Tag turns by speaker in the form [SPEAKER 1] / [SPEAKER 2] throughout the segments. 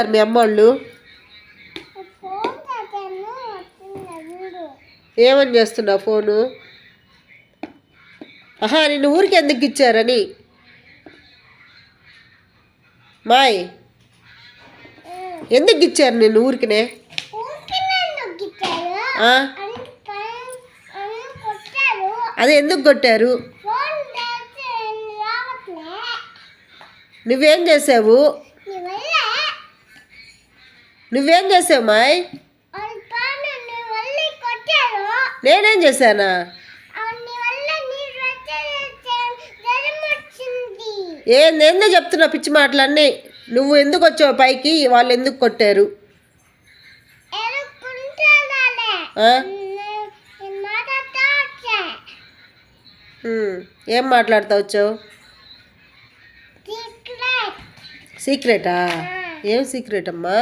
[SPEAKER 1] చేస్తారు మీ అమ్మ వాళ్ళు ఏమని చేస్తున్నావు ఫోను? ఆహా నిన్ను ఊరికి ఎందుకు ఇచ్చారని మాయ్ ఎందుకు ఇచ్చారు నిన్ను ఊరికినే? అదే ఎందుకు కొట్టారు? నువ్వేం చేసావు? నువ్వేం చేసావు మాయ్? నేనేం చేశానా? ఏంది చెప్తున్నా పిచ్చి మాటలన్నీ. నువ్వు ఎందుకు వచ్చావు పైకి? వాళ్ళు ఎందుకు కొట్టారు? ఏం మాట్లాడుతా వచ్చావు?
[SPEAKER 2] సీక్రెటా.
[SPEAKER 1] ఏం సీక్రెట్ అమ్మా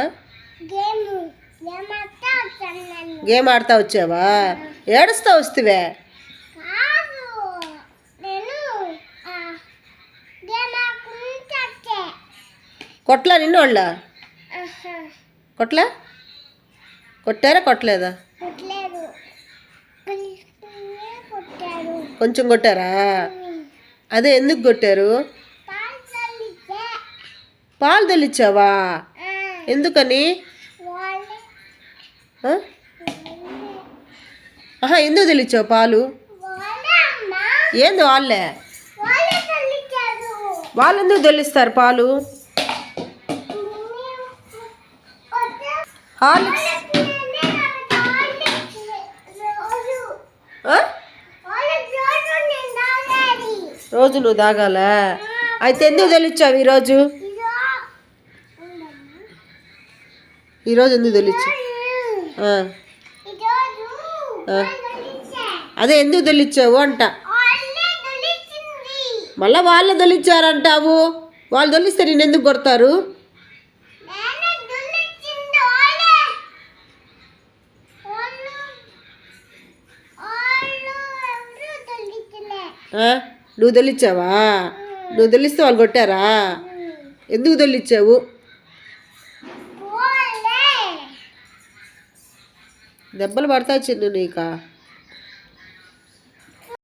[SPEAKER 2] గేమ్.
[SPEAKER 1] ఆడుతా వచ్చావా? ఏడుస్తా వస్తువే? కొట్లా నిన్ను వాళ్ళ? కొట్లా కొట్టారా కొట్టలేదా? కొంచెం కొట్టారా? అదే ఎందుకు కొట్టారు?
[SPEAKER 2] పాలు ఆ,
[SPEAKER 1] ఎందుకని? ఆహా ఎందుకు తెలిచ్చావు పాలు? ఏంది వాళ్ళే?
[SPEAKER 2] వాళ్ళు
[SPEAKER 1] ఎందుకు తెలుస్తారు పాలు? హార్లిక్స్ రోజు నువ్వు తాగాల? అయితే ఎందుకు తెలిచావు ఈరోజు? ఈరోజు ఎందుకు తెలిచావు అదే ఎందుకు తెలిచ్చావు అంట. మళ్ళా వాళ్ళు దొలిచ్చారంటావు వాళ్ళు దొలిస్తే నేను ఎందుకు కొడతారు? నువ్వు దొలిచ్చావా నువ్వు దొలిస్తే వాళ్ళు కొట్టారా? ఎందుకు దొలిచ్చావు దెబ్బలు పడతా చిన్ను నీకా?